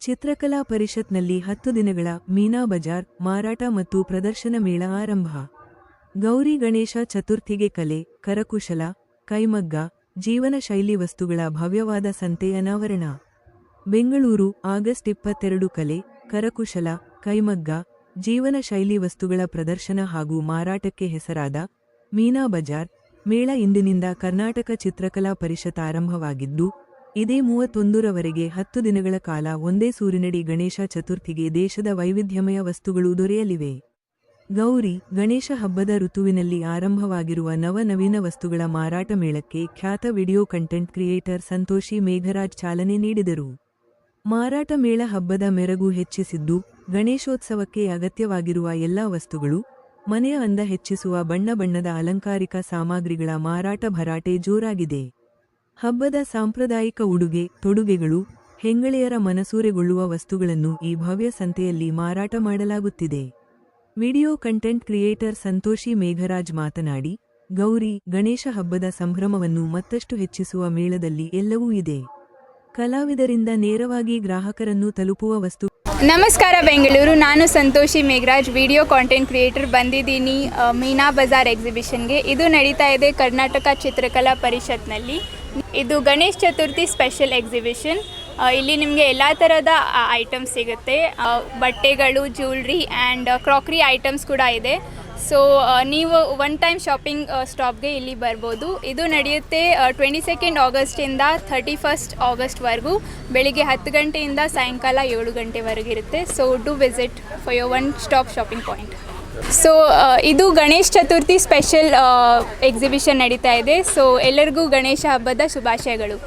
ಚಿತ್ರಕಲಾ ಪರಿಷತ್ನಲ್ಲಿ ಹತ್ತು ದಿನಗಳ ಮೀನಾ ಬಜಾರ್ ಮಾರಾಟ ಮತ್ತು ಪ್ರದರ್ಶನ ಮೇಳ ಆರಂಭ. ಗೌರಿ ಗಣೇಶ ಚತುರ್ಥಿಗೆ ಕಲೆ, ಕರಕುಶಲ, ಕೈಮಗ್ಗ ಜೀವನ ಶೈಲಿ ವಸ್ತುಗಳ ಭವ್ಯವಾದ ಸಂತೆ ಅನಾವರಣ. ಬೆಂಗಳೂರು, ಆಗಸ್ಟ್ ಇಪ್ಪತ್ತೆರಡು ಕಲೆ, ಕರಕುಶಲ, ಕೈಮಗ್ಗ ಜೀವನ ಶೈಲಿ ವಸ್ತುಗಳ ಪ್ರದರ್ಶನ ಹಾಗೂ ಮಾರಾಟಕ್ಕೆ ಹೆಸರಾದ ಮೀನಾ ಬಜಾರ್ ಮೇಳ ಇಂದಿನಿಂದ ಕರ್ನಾಟಕ ಚಿತ್ರಕಲಾ ಪರಿಷತ್ ಆರಂಭವಾಗಿದ್ದು ಇದೇ ಮೂವತ್ತೊಂದರವರೆಗೆ ಹತ್ತು ದಿನಗಳ ಕಾಲ ಒಂದೇ ಸೂರಿನಡಿ ಗಣೇಶ ಚತುರ್ಥಿಗೆ ದೇಶದ ವೈವಿಧ್ಯಮಯ ವಸ್ತುಗಳು ದೊರೆಯಲಿವೆ. ಗೌರಿ, ಗಣೇಶ ಹಬ್ಬದ ಋತುವಿನಲ್ಲಿ ಆರಂಭವಾಗಿರುವ ನವನವೀನ ವಸ್ತುಗಳ ಮಾರಾಟ ಮೇಳಕ್ಕೆ ಖ್ಯಾತ video content creator Santhoshi Megharaj ಚಾಲನೆ ನೀಡಿದರು. ಮಾರಾಟ ಮೇಳ ಹಬ್ಬದ ಮೆರಗು ಹೆಚ್ಚಿಸಿದ್ದು, ಗಣೇಶೋತ್ಸವಕ್ಕೆ ಅಗತ್ಯವಾಗಿರುವ ಎಲ್ಲಾ ವಸ್ತುಗಳು, ಮನೆಯ ಅಂದ ಹೆಚ್ಚಿಸುವ ಬಣ್ಣ ಬಣ್ಣದ ಅಲಂಕಾರಿಕ ಸಾಮಗ್ರಿಗಳ ಮಾರಾಟ ಭರಾಟೆ ಜೋರಾಗಿದೆ. ಹಬ್ಬದ ಸಾಂಪ್ರದಾಯಿಕ ಉಡುಗೆ, ತೊಡುಗೆಗಳು, ಹೆಂಗಳೆಯರ ಮನಸೂರೆಗೊಳ್ಳುವ ವಸ್ತುಗಳನ್ನು ಈ ಭವ್ಯ ಸಂತೆಯಲ್ಲಿ ಮಾರಾಟ ಮಾಡಲಾಗುತ್ತಿದೆ. Video content creator Santhoshi Megharaj ಮಾತನಾಡಿ, ಗೌರಿ, ಗಣೇಶ ಹಬ್ಬದ ಸಂಭ್ರಮವನ್ನು ಮತ್ತಷ್ಟು ಹೆಚ್ಚಿಸುವ ಮೇಳದಲ್ಲಿ ಎಲ್ಲವೂ ಇದೆ. ಕಲಾವಿದರಿಂದ ನೇರವಾಗಿ ಗ್ರಾಹಕರನ್ನು ತಲುಪುವ ವಸ್ತು ನಮಸ್ಕಾರ, ಬೆಂಗಳೂರು. ನಾನು Santhoshi Megharaj. Video content creator ಬಂದಿದ್ದೀನಿ ಮೀನಾ ಬಜಾರ್ ಎಕ್ಸಿಬಿಷನ್ಗೆ ಇದು ನಡೀತಾ ಇದೆ ಕರ್ನಾಟಕ ಚಿತ್ರಕಲಾ ಪರಿಷತ್ನಲ್ಲಿ. ಇದು ಗಣೇಶ್ ಚತುರ್ಥಿ ಸ್ಪೆಷಲ್ ಎಕ್ಸಿಬಿಷನ್ ಇಲ್ಲಿ ನಿಮಗೆ ಎಲ್ಲ ಥರದ ಐಟಮ್ಸ್ ಸಿಗುತ್ತೆ. ಬಟ್ಟೆಗಳು ಜ್ಯುವೆಲ್ರಿ ಆ್ಯಂಡ್ ಕ್ರಾಕ್ರಿ ಐಟಮ್ಸ್ ಕೂಡ ಇದೆ. ಸೊ ನೀವು ಒನ್ ಟೈಮ್ ಶಾಪಿಂಗ್ ಸ್ಟಾಪ್ಗೆ ಇಲ್ಲಿ ಬರ್ಬೋದು. ಇದು ನಡೆಯುತ್ತೆ ಟ್ವೆಂಟಿ ಸೆಕೆಂಡ್ ಆಗಸ್ಟಿಂದ ಥರ್ಟಿ ಫಸ್ಟ್ ಆಗಸ್ಟ್ವರೆಗೂ ಬೆಳಿಗ್ಗೆ ಹತ್ತು ಗಂಟೆಯಿಂದ ಸಾಯಂಕಾಲ ಏಳು ಗಂಟೆವರೆಗೆ ಇರುತ್ತೆ. So do visit for your one stop shopping point so ಇದು ಗಣೇಶ ಚತುರ್ಥಿ ಸ್ಪೆಷಲ್ ಎಕ್ಸಿಬಿಷನ್ ನಡೀತಾ ಇದೆ. ಸೊ ಎಲ್ಲರಿಗೂ ಗಣೇಶ ಹಬ್ಬದ ಶುಭಾಶಯಗಳು.